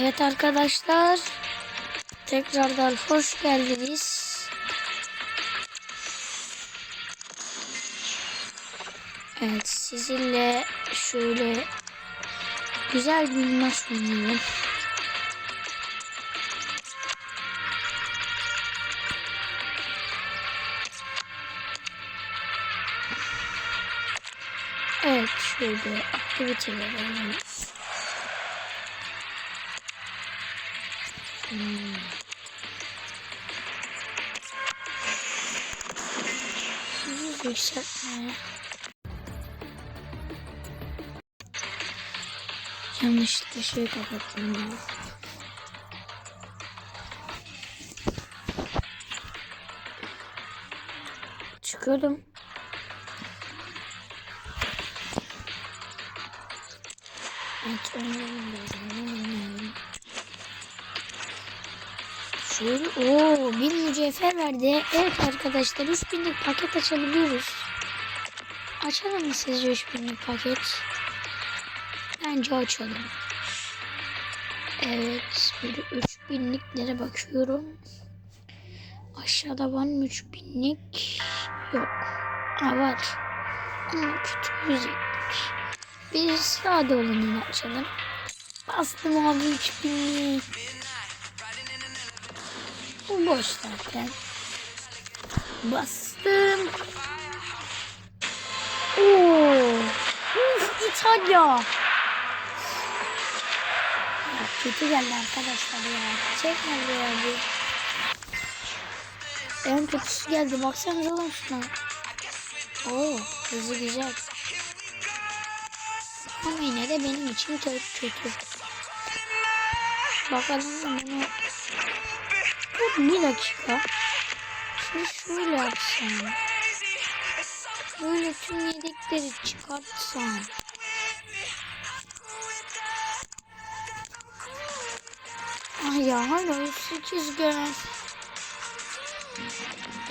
Evet arkadaşlar. Tekrardan hoş geldiniz. Evet sizinle şöyle güzel bir maç oynayalım. Evet şöyle aktiviteler alalım. Hızlı yükseltme. Yanlışlıkla şey kapattım ya. Çıkıyordum. Evet, oynayalım biraz. Şöyle ooo bir mücevher verdi. Evet arkadaşlar 3000'lik paket açabiliyoruz. Açalım mı sizce 3000'lik paket? Bence açalım. Evet böyle 3000'liklere bakıyorum. Aşağıda var mı 3000'lik? Yok. Ha var. Ama kötü müziklik. Biz sade olanını açalım. Bastım abi 3000'lik. Bu boş zaten. Bastım. Oo. Uf İtalya. Ya kötü geldi arkadaşlar ya. Çekmedi ya bu. En kötüsü geldi. Baksanıza lan şuna. Oo, hızı güzel. Ama yine de benim için çok kötü. Bakalım bunu Dur bir dakika. Şimdi şöyle yapsam. Böyle tüm yedekleri çıkartsam. Ay ya hala 8 gelen.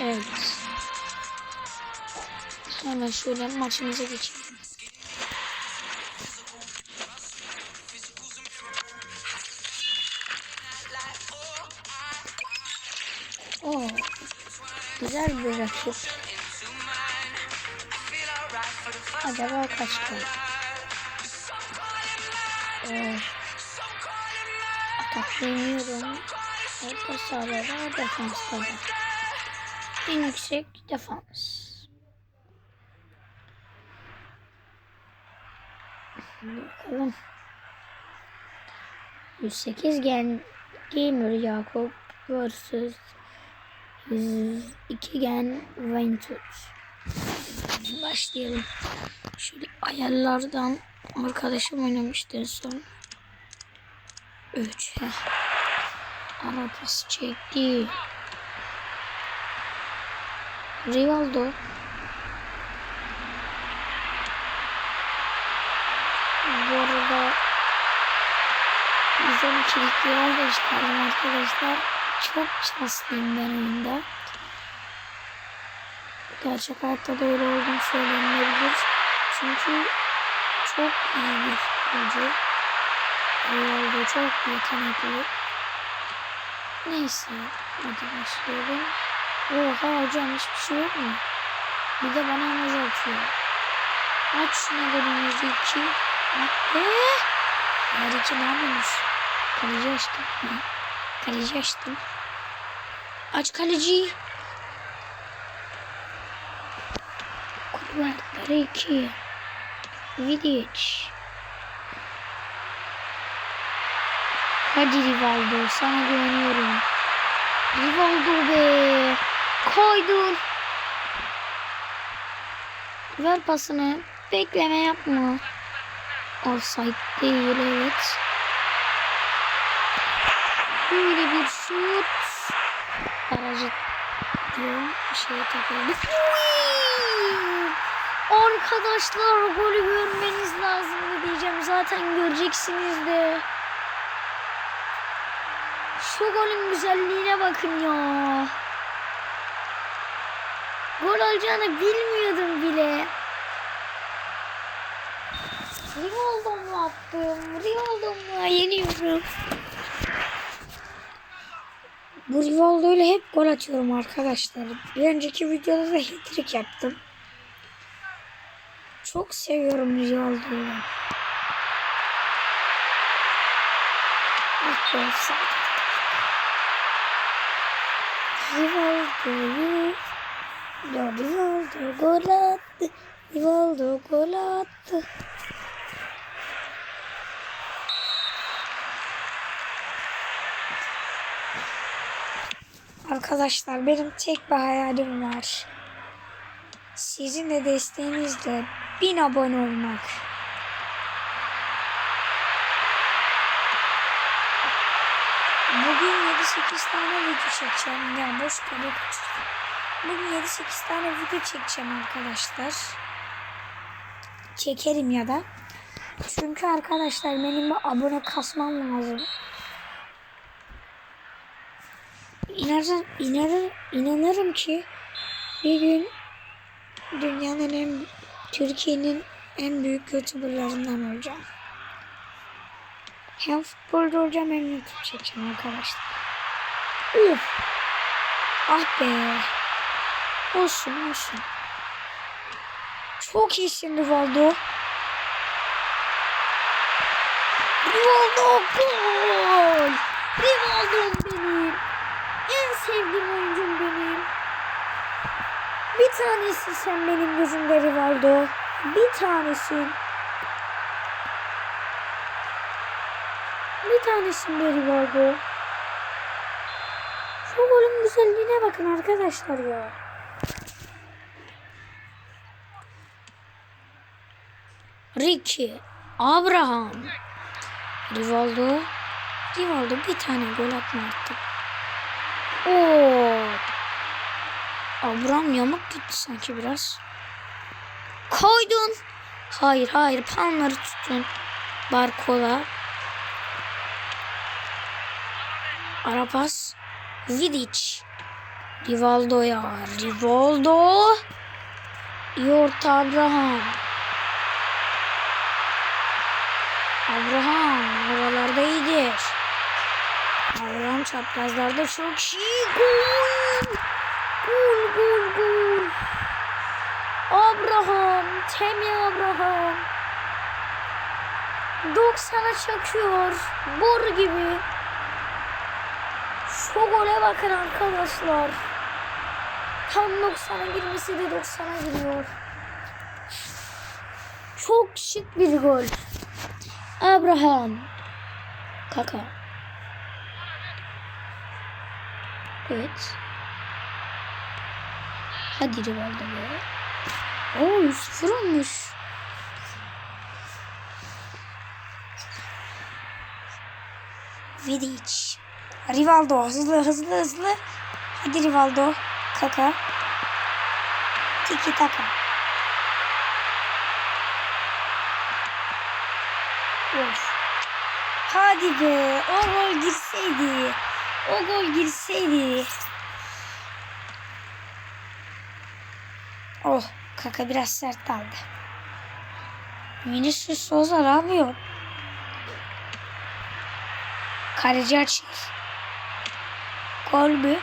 Evet. Hemen şöyle maçımıza geçelim. Güzel bir rakip. Acaba kaç gol? Ee, atak deniyorum. Orta sahada da defansta da. En yüksek defans. Bakalım. 108 gen gamer Yakup vs 102 gen Ventus. Başlayalım. Şöyle ayarlardan arkadaşım oynamıştı en son. 3 Arapası çekti. Rivaldo. Bu arada 112'lik Rivaldo çıkardım arkadaşlar. Çok şanslıyım ben oyunda. Gerçek hayatta da öyle olduğum söylenilebilir. Çünkü çok iyi bir futbolcu. Ronaldo çok yetenekli. Neyse. Hadi başlayalım. Oha hocam hiçbir şey yok mu? Bir de bana emoji atıyor. Aç şuna da emoji 2. Eee? Her iki ne yapıyormuş? Kaleci açtım. Kaleci açtım. Aç kaleci. Kuvvetleri 2. Vidic. Hadi Rivaldo sana güveniyorum. Rivaldo be. Koydun. Ver pasını. Bekleme yapma. Offside değil evet. Böyle bir şut. Barajı diyorum. Bir şeye takıldı. Arkadaşlar golü görmeniz lazım diyeceğim. Zaten göreceksiniz de. Şu golün güzelliğine bakın ya. Gol olacağını bilmiyordum bile. Rivaldo mu attım? Rivaldo mu? Yeniyorum. Bu Rivaldo ile hep gol atıyorum arkadaşlar. Bir önceki videoda da hat-trick yaptım. Çok seviyorum Rivaldo'yu. Ah be. Rivaldo'yu Rivaldo gol attı. Rivaldo gol attı. Arkadaşlar benim tek bir hayalim var. Sizin de desteğinizle bin abone olmak. Bugün 7-8 tane video çekeceğim. Ya boş kalıyor. Bugün 7-8 tane video çekeceğim arkadaşlar. Çekerim ya da. Çünkü arkadaşlar benim bir abone kasmam lazım. İnanırım, inanır, inanırım ki bir gün dünyanın en Türkiye'nin en büyük youtuberlarından olacağım. Hem futbolda olacağım hem YouTube çekeceğim arkadaşlar. Uf. Ah be. Olsun olsun. Çok iyisin Rivaldo. Rivaldo gol. Rivaldo. En sevdiğim oyuncum benim. Bir tanesi sen benim gözümde Rivaldo. Bir tanesin. Bir tanesin be Rivaldo. Şu golün güzelliğine bakın arkadaşlar ya. Ricky, Abraham, Rivaldo, Rivaldo bir tane gol atma artık. Oo. Abraham yamuk gitti sanki biraz. Koydun. Hayır hayır palmları tutun. Barkola. Arapas. Vidic. Rivaldo ya. Rivaldo. İyi orta Abraham. Abraham oralarda iyidir. Abraham çaprazlarda çok iyi. Gol. Gol gol gol. Abraham. Temi Abraham. 90'a çakıyor. Boru gibi. Şu gole bakın arkadaşlar. Tam 90'a girmesi de 90'a giriyor. Çok şık bir gol. Abraham. Kaka. Evet. Hadi Rivaldo be. Oo 100 olmuş. Vidic. Rivaldo hızlı hızlı hızlı. Hadi Rivaldo. Kaka. Tiki taka. Of. Hadi be. O gol girseydi. O gol girseydi. Oh. Kaka biraz sert kaldı. Vinicius Souza ne yapıyor? Kaleci açıyor. Gol mü?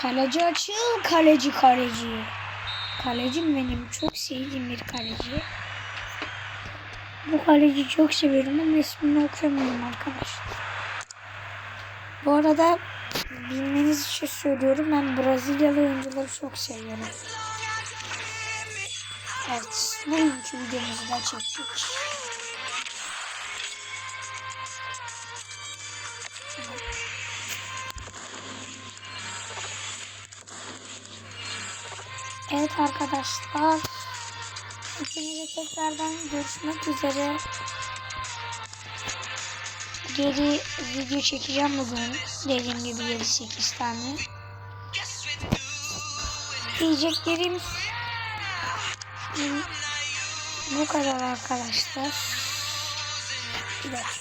Kaleci açıl, kaleci kaleci. Kalecim benim çok sevdiğim bir kaleci. Bu kaleci çok seviyorum ama ismini okuyamıyorum arkadaşlar. Bu arada bilmeniz için söylüyorum ben Brezilyalı oyuncuları çok seviyorum. Evet, bugünkü videomuzu da çektik. Evet arkadaşlar. Hepinize tekrardan görüşmek üzere. Geri video çekeceğim bugün. Dediğim gibi 7-8 tane. Diyeceklerim bu kadar arkadaşlar. Bir dakika.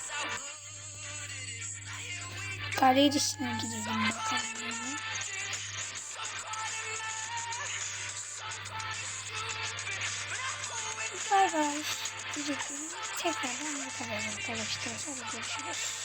Galerisine girelim bakalım. Bay bay. Tekrardan bu kadar arkadaşlar. Görüşürüz.